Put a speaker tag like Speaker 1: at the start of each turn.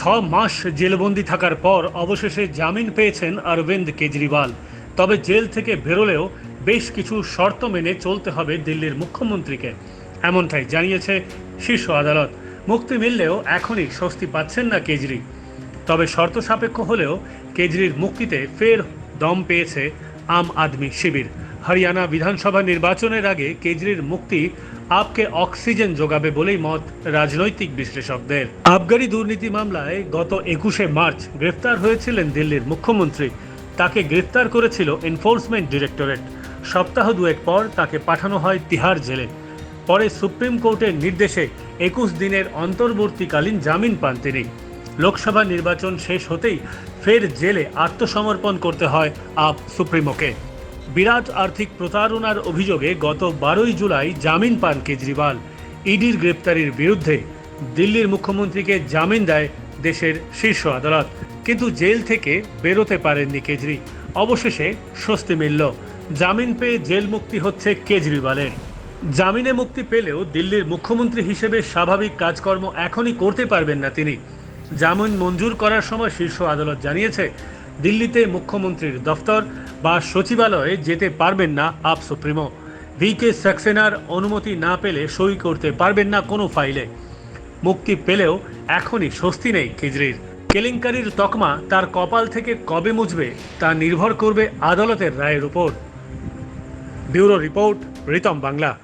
Speaker 1: ছ মাস জেলবন্দি থাকার পর অবশেষে জামিন পেয়েছেন অরবিন্দ কেজরিওয়াল। তবে জেল থেকে বেরোলেও বেশ কিছু শর্ত মেনে চলতে হবে দিল্লির মুখ্যমন্ত্রীকে। এমনটাই জানিয়েছে শীর্ষ আদালত। মুক্তি মিললেও এখনই স্বস্তি পাচ্ছেন না কেজরি। তবে শর্ত সাপেক্ষ হলেও কেজরির মুক্তিতে ফের দম পেয়েছে আম আদমি শিবির। হরিয়ানা বিধানসভা নির্বাচনের আগে কেজরির মুক্তি আপকে অক্সিজেন যোগাবে বলেই মত রাজনৈতিক বিশ্লেষকদের। আবগারি দুর্নীতি মামলায় গত একুশে মার্চ গ্রেফতার হয়েছিলেন দিল্লির মুখ্যমন্ত্রী। তাকে গ্রেফতার করেছিল এনফোর্সমেন্ট ডিরেক্টরেট। সপ্তাহ দুয়েক পর তাকে পাঠানো হয় তিহার জেলে। পরে সুপ্রিম কোর্টের নির্দেশে একুশ দিনের অন্তর্বর্তীকালীন জামিন পান তিনি। লোকসভা নির্বাচন শেষ হতেই ফের জেলে আত্মসমর্পণ করতে হয় আপ সুপ্রিমোকে। বিরাট আর্থিক প্রতারণার অভিযোগে গত বারোই জুলাই জামিন পান কেজরিওয়াল। ইডির গ্রেপ্তারির বিরুদ্ধে দিল্লির মুখ্যমন্ত্রীকে জামিন দেয় দেশের শীর্ষ আদালত। কিন্তু জেল থেকে বেরোতে পারেননি কেজরি। অবশেষে স্বস্তি মিলল। জামিন পেয়ে জেল মুক্তি হচ্ছে কেজরিওয়ালের। জামিনে মুক্তি পেলেও দিল্লির মুখ্যমন্ত্রী হিসেবে স্বাভাবিক কাজকর্ম এখনই করতে পারবেন না তিনি। জামিন মঞ্জুর করার সময় শীর্ষ আদালত জানিয়েছে, দিল্লিতে মুখ্যমন্ত্রীর দফতর বা সচিবালয়ে যেতে পারবেন না, আপ সুপ্রিমো। ভি কে সাক্সেনার অনুমতি না পেলে সই করতে পারবেন না কোনো ফাইলে। মুক্তি পেলেও এখনই স্বস্তি নেই কেজরির। কেলেঙ্কারির তকমা তার কপাল থেকে কবে মুছবে তা নির্ভর করবে আদালতের রায়ের উপর। Bureau report, Ritam Bangla.